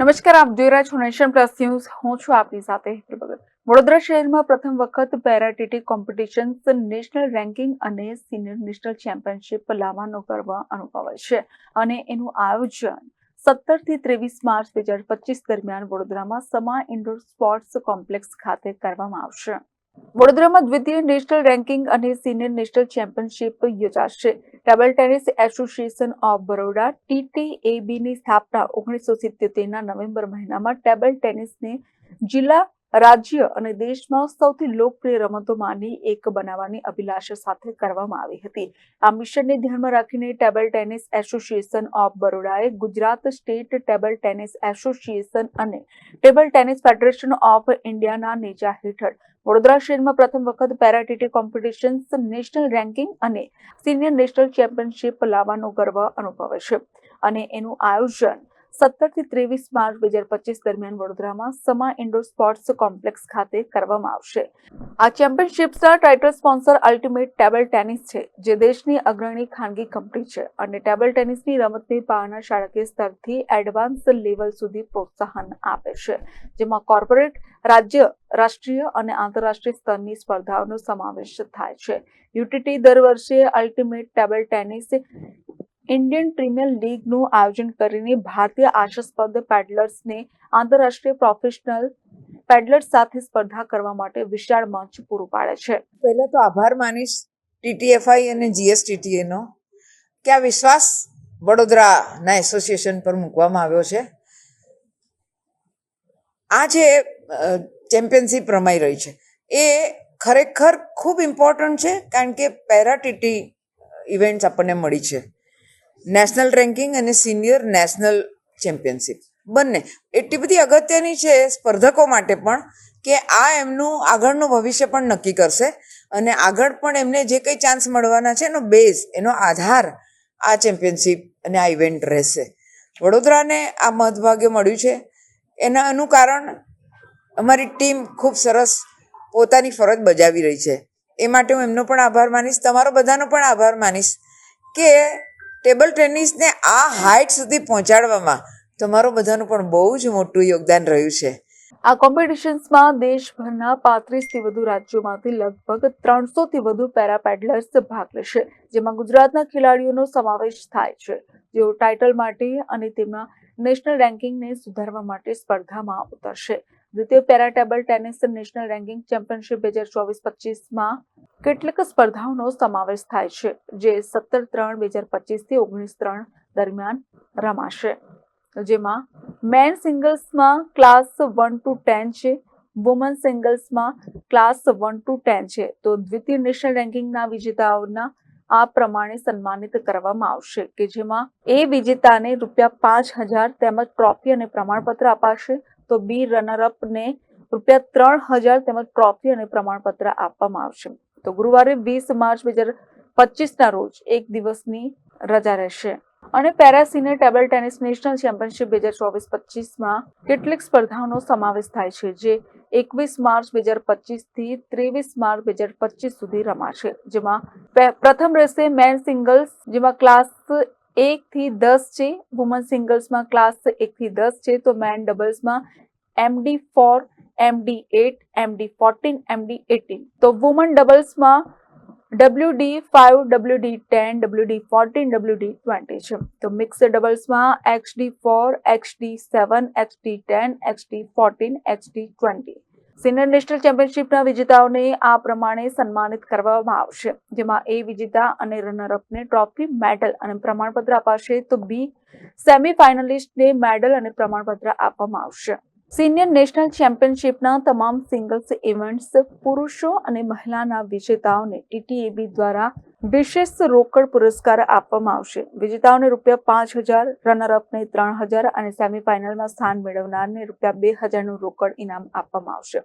નમસ્કાર, આપ જોઈ રહ્યા છો નેશન પ્લસ ન્યૂઝ. હું છું આપની સાથે વડોદરા શહેરમાં પ્રથમ વખત para TT competitions national ranking અને સિનિયર નેશનલ ચેમ્પિયનશિપ લાવવાનો ગર્વ અનુભવે છે અને એનું આયોજન સત્તરથી ત્રેવીસ માર્ચ બે હજાર પચીસ દરમિયાન વડોદરામાં સમા ઇન્ડોર સ્પોર્ટ્સ કોમ્પ્લેક્સ ખાતે કરવામાં આવશે. વડોદરામાં દ્વિતીય નેશનલ રેન્કિંગ અને સિનિયર નેશનલ ચેમ્પિયનશિપ યોજાશે. Table tennis association of Baroda ટીટીએબીની સ્થાપના ઓગણીસો સિત્યોતેરના નવેમ્બર મહિનામાં ટેબલ ટેનિસને જિલ્લા રાજ્ય અને દેશમાં સૌથી લોકપ્રિય રમતોમાંની એક બનાવવાની અભિલાષા સાથે કરવામાં આવી હતી. આ મિશનને ધ્યાનમાં રાખીને table tennis association of બરોડાએ Gujarat state table tennis association અને ટેબલ ટેનિસ ફેડરેશન ઓફ ઇન્ડિયાના નેજા હેઠળ વડોદરા શહેરમાં પ્રથમ વખત para TT competitions, national ranking અને સિનિયર નેશનલ ચેમ્પિયનશિપ લાવવાનો ગર્વ અનુભવે છે. અને એનું આયોજન સત્તરથી ત્રેવીસ માર્ચ બે હજાર પચીસ દરમિયાન વડોદરામાં સમા ઇન્ડોર સ્પોર્ટ્સ કોમ્પ્લેક્સ ખાતે કરવામાં આવશે. આ ચેમ્પિયનશિપ્સના title sponsor ultimate table tennis છે, જે દેશની અગ્રણી ખાનગી કંપની છે અને ટેબલ ટેનિસની રમતની પાયાના શાળાકીય સ્તરથી એડવાન્સ લેવલ સુધી પ્રોત્સાહન આપે છે, જેમાં કોર્પોરેટ, રાજ્ય, રાષ્ટ્રીય અને આંતરરાષ્ટ્રીય સ્તરની સ્પર્ધાઓનો સમાવેશ થાય છે. યુટીટી દર વર્ષે ultimate table tennis Indian premier લીગનું આયોજન કરીને ભારતીય આશાસ્પદ પેડલર્સને આંતરરાષ્ટ્રીય પ્રોફેશનલ પેડલર્સ સાથે સ્પર્ધા કરવા માટે વિશાળ મંચ પૂરું પાડે છે. પહેલા તો આભાર માનીશ ટીટીએફઆઈ અને જીએસટીટીએ નો કે આ વિશ્વાસ વડોદરાના એસોસિએશન પર મૂકવામાં આવ્યો છે. આ જે ચેમ્પિયનશિપ રમાઈ રહી છે, એ ખરેખર ખૂબ ઇમ્પોર્ટન્ટ છે, કારણ કે પેરાટીટી ઇવેન્ટ્સ આપણને મળી છે. નેશનલ રેન્કિંગ અને સિનિયર નેશનલ ચેમ્પિયનશિપ બંને. એટલી બધી અગત્યની છે સ્પર્ધકો માટે પણ કે આ એમનું આગળનું ભવિષ્ય પણ નક્કી કરશે અને આગળ પણ એમને જે કંઈ ચાન્સ મળવાના છે એનો બેઝ એનો આધાર આ ચેમ્પિયનશિપ અને આ ઇવેન્ટ રહેશે. વડોદરાને આ મધભાગ્ય મળ્યું છે. એના એનું કારણ અમારી ટીમ ખૂબ સરસ પોતાની ફરજ બજાવી રહી છે. એ માટે હું એમનો પણ આભાર માનીશ. તમારો બધાનો પણ આભાર માનીશ કે ટેબલ ટેનિસને આ હાઇટ સુધી પહોંચાડવામાં તમારો બધાનું પણ બહુ જ મોટું યોગદાન રહ્યું છે. આ કોમ્પિટિશન્સમાં દેશભરના પાંત્રીસથી વધુ રાજ્યોમાંથી લગભગ ત્રણસોથી વધુ પેરા પેડલર્સ ભાગ લેશે, જેમાં ગુજરાતના ખેલાડીઓનો સમાવેશ થાય છે. જેઓ ટાઇટલ માટે અને તેમના નેશનલ રેન્કિંગને સુધારવા માટે સ્પર્ધામાં ઉતરશે. દ્વિતીય para table tennis national ranking championship બે હજાર ચોવીસ પચીસમાં કેટલીક સ્પર્ધાઓનો સમાવેશ થાય છે, જે સત્તર ત્રણ બે હજાર પચીસથી ઓગણીસ ત્રણ દરમિયાન રમાશે. જેમાં મેન સિંગલ્સમાં ક્લાસ વન ટુ ટેન છે, વુમન સિંગલ્સમાં ક્લાસ વન ટુ ટેન છે. તો દ્વિતીય નેશનલ રેન્કિંગના વિજેતાઓના આ પ્રમાણે સન્માનિત કરવામાં આવશે, કે જેમાં એ વિજેતાને રૂપિયા પાંચ હજાર તેમજ ટ્રોફી અને પ્રમાણપત્ર અપાશે. તો બી રનરઅપને રૂપિયા ત્રણ હજાર તેમજ ટ્રોફી અને પ્રમાણપત્ર આપવામાં આવશે. તો ગુરુવારે વીસ માર્ચ બે હજાર પચીસના રોજ એક દિવસની રજા રહેશે. અને para senior table tennis national championship બે હજાર ચોવીસ પચીસમાં કેટલીક સ્પર્ધાઓનો સમાવેશ થાય છે, જે એકવીસ માર્ચ બે હજાર પચીસથી ત્રેવીસ માર્ચ બે હજાર પચીસ સુધી રમાશે. જેમાં પ્રથમ રહેશે મેન સિંગલ્સ, જેમાં ક્લાસ એક થી દસ છે વુમન સિંગલ્સમાં ક્લાસ એક થી દસ છે, તો મેન ડબલ્સમાં MD four MD eight MD fourteen MD eighteen તો વુમન ડબલ્સમાં WD five WD ten WD fourteen WD twenty છે. તો મિક્સ ડબલ્સમાં XD four XD seven XD ten XD fourteen XD twenty senior national ચેમ્પિયનશિપના વિજેતાઓને આ પ્રમાણે સન્માનિત કરવામાં આવશે. જેમાં એ વિજેતા અને રનરઅપને ટ્રોફી મેડલ અને પ્રમાણપત્ર અપાશે તો બી સેમી ફાઇનલિસ્ટને મેડલ અને પ્રમાણપત્ર આપવામાં આવશે. સિનિયર નેશનલ ચેમ્પિયનશિપના તમામ સિંગલ્સ ઇવેન્ટ્સ પુરુષો અને મહિલાના વિજેતાઓને ટીટીએબી દ્વારા વિશેષ રોકડ પુરસ્કાર આપવામાં આવશે. વિજેતાઓને રૂપિયા પાંચ હજાર રનરઅપને ત્રણ હજાર અને સેમીફાઇનલમાં સ્થાન મેળવનારને રૂપિયા બે હજારનું રોકડ ઇનામ આપવામાં આવશે.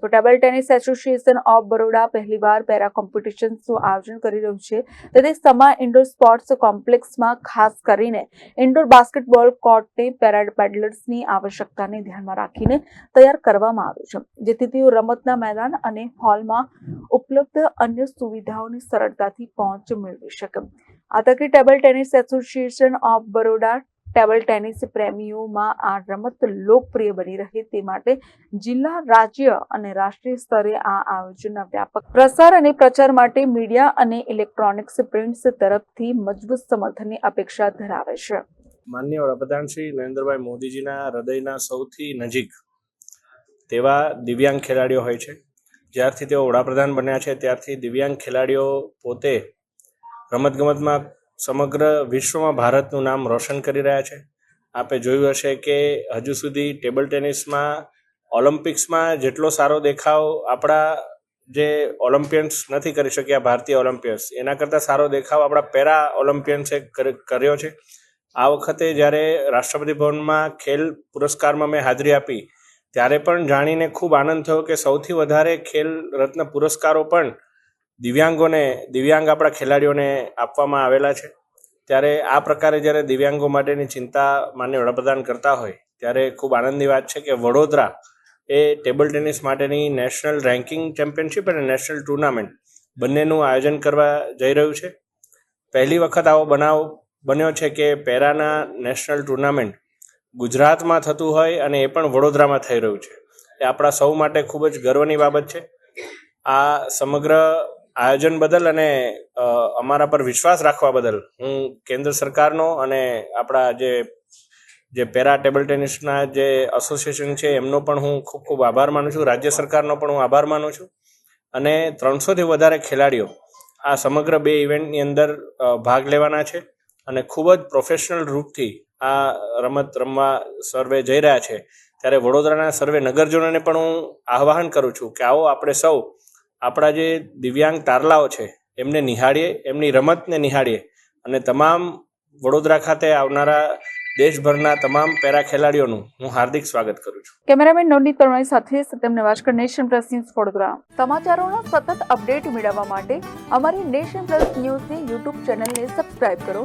તો table tennis association of Baroda પહેલીવાર પેરા કોમ્પિટિશન્સનું આયોજન કરી રહ્યું છે. તેથી સમા ઇન્ડોર સ્પોર્ટ્સ કોમ્પ્લેક્સમાં ખાસ કરીને ઇન્ડોર બાસ્કેટબોલ કોર્ટને પેરા પેડલર્સની આવશ્યકતાને ધ્યાનમાં રાખીને તૈયાર કરવામાં આવ્યું છે. જેથી તેઓ રમતના મેદાન અને હોલમાં ઉપલબ્ધ અન્ય સુવિધાઓની સરળતાથી પહોંચ મેળવી શકે. આ તકે table tennis association of Baroda table tennis પ્રેમીઓમાં આ રમત લોકપ્રિય બની રહે તે માટે જિલ્લા, રાજ્ય અને રાષ્ટ્રીય સ્તરે આ આયોજનના વ્યાપક પ્રસાર અને પ્રચાર માટે મીડિયા અને ઇલેક્ટ્રોનિક્સ પ્રિન્ટ્સ તરફથી મજબૂત સમર્થનની અપેક્ષા ધરાવે છે. માન્ય વડાપ્રધાન શ્રી નરેન્દ્રભાઈ મોદીજીના હૃદયના સૌથી નજીક તેવા દિવ્યાંગ ખેલાડીઓ હોય છે. જ્યારથી તેઓ વડાપ્રધાન બન્યા છે, ત્યારથી દિવ્યાંગ ખેલાડીઓ પોતે રમતગમતમાં સમગ્ર વિશ્વમાં ભારતનું નામ રોશન કરી રહ્યા છે. આપે જોયું હશે કે હજુ સુધી ટેબલ ટેનિસમાં, ઓલિમ્પિક્સમાં જેટલો સારો દેખાવ આપણા જે ઓલિમ્પિયન્સ નથી કરી શક્યા, ભારતીય ઓલિમ્પિયન્સ, એના કરતાં સારો દેખાવ આપણા પેરા ઓલિમ્પિયન્સે કર- કર્યો છે. આ વખતે જ્યારે રાષ્ટ્રપતિ ભવનમાં ખેલ પુરસ્કારમાં મેં હાજરી આપી ત્યારે પણ જાણીને ખૂબ આનંદ થયો કે સૌથી વધારે ખેલ રત્ન પુરસ્કારો પણ દિવ્યાંગોને, દિવ્યાંગ આપણા ખેલાડીઓને આપવામાં આવેલા છે. ત્યારે આ પ્રકારે જ્યારે દિવ્યાંગો માટેની ચિંતા માન્ય વડાપ્રધાન કરતા હોય, ત્યારે ખૂબ આનંદની વાત છે કે વડોદરા એ ટેબલ ટેનિસ માટેની નેશનલ રેન્કિંગ ચેમ્પિયનશિપ અને નેશનલ ટુર્નામેન્ટ બંનેનું આયોજન કરવા જઈ રહ્યું છે. પહેલી વખત આવો બનાવ બન્યો છે કે પેરાના નેશનલ ટુર્નામેન્ટ ગુજરાતમાં થતું હોય અને એ પણ વડોદરામાં થઈ રહ્યું છે. એ આપણા સૌ માટે ખૂબ જ ગર્વની બાબત છે. આ સમગ્ર આયોજન બદલ અને અમારા પર વિશ્વાસ રાખવા બદલ હું કેન્દ્ર સરકારનો અને આપણા જે જે પેરા ટેબલ ટેનિસના જે એસોસિએશન છે એમનો પણ હું ખૂબ ખૂબ આભાર માનું છું. રાજ્ય સરકારનો પણ હું આભાર માનું છું. અને ત્રણસોથી વધારે ખેલાડીઓ આ સમગ્ર બે ઇવેન્ટની અંદર ભાગ લેવાના છે અને ખૂબ જ પ્રોફેશનલ રૂપથી આ રમત રમવા સર્વે જઈ રહ્યા છે. ત્યારે વડોદરાના સર્વે નગરજનોને પણ હું આહ્વાન કરું છું કે આવો આપણે સૌ આપણા જે દિવ્યાંગ તારલાઓ છે, એમને નિહાળીએ, એમની રમતને નિહાળીએ અને તમામ વડોદરા ખાતે આવનારા દેશભરના તમામ પેરા ખેલાડીઓનું હું હાર્દિક સ્વાગત કરું છું. કેમેરામેન નવનીત પરમાણી સાથે Satyam Nevajkar nation plus news Vadodara. સમાચારોના સતત અપડેટ મેળવવા માટે અમારી નેશન પ્લસ ન્યૂઝની યુટ્યુબ ચેનલને સબસ્ક્રાઇબ કરો.